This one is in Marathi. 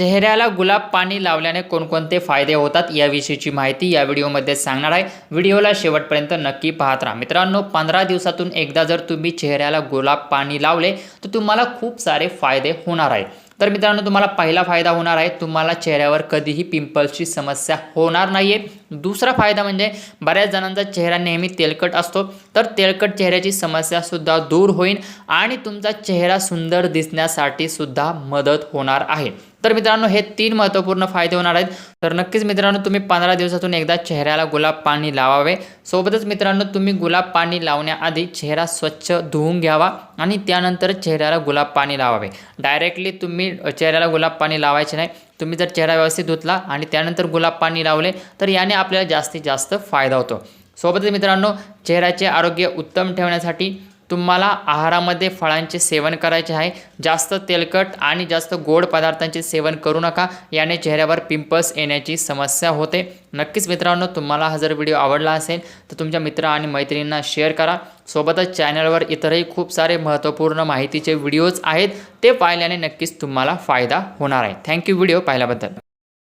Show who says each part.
Speaker 1: चेहऱ्याला गुलाब पाणी लावल्याने कोणकोणते फायदे होतात याविषयीची माहिती या व्हिडिओमध्ये सांगणार आहे. व्हिडिओला शेवटपर्यंत नक्की पाहत राहा. मित्रांनो पंधरा दिवसातून एकदा जर तुम्ही चेहऱ्याला गुलाब पाणी लावले तर तुम्हाला खूप सारे फायदे होणार आहे. तर मित्रांनो तुम्हाला पहिला फायदा होणार आहे तुम्हाला चेहऱ्यावर कधीही पिंपल्सची समस्या होणार नाही आहे दुसरा फायदा म्हणजे बऱ्याच जणांचा चेहरा नेहमी तेलकट असतो. तर तेलकट चेहऱ्याची समस्यासुद्धा दूर होईल आणि तुमचा चेहरा सुंदर दिसण्यासाठी सुद्धा मदत होणार आहे. तर मित्रांनो हे तीन महत्त्वपूर्ण फायदे होणार आहेत. तर नक्कीच मित्रांनो तुम्ही पंधरा दिवसातून एकदा चेहऱ्याला गुलाब पाणी लावावे. सोबतच मित्रांनो तुम्ही गुलाब पाणी लावण्याआधी चेहरा स्वच्छ धुवून घ्यावा आणि त्यानंतर चेहऱ्याला गुलाब पाणी लावावे. डायरेक्टली तुम्ही चेहऱ्याला गुलाब पाणी लावायचे नाही. तुम्ही जर चेहरा व्यवस्थित धुतला आणि त्यानंतर गुलाब पाणी लावले तर याने आपल्याला जास्तीत जास्त फायदा होतो. सोबतच मित्रांनो चेहऱ्याचे आरोग्य उत्तम ठेवण्यासाठी तुम्हाला आहारामध्ये फळांचे सेवन करायचे आहे. जास्त तेलकट आणि जास्त गोड पदार्थांचे सेवन करू नका. याने चेहऱ्यावर पिंपल्स येण्याची समस्या होते. नक्कीच मित्रांनो तुम्हाला हा जर व्हिडिओ आवडला असेल तर तुमच्या मित्र आणि मैत्रिणींना शेअर करा. सोबतच चॅनलवर इतरही खूप सारे महत्त्वपूर्ण माहितीचे व्हिडिओज आहेत ते पाहिल्याने नक्कीच तुम्हाला फायदा होणार आहे. थँक्यू व्हिडिओ पाहिल्याबद्दल.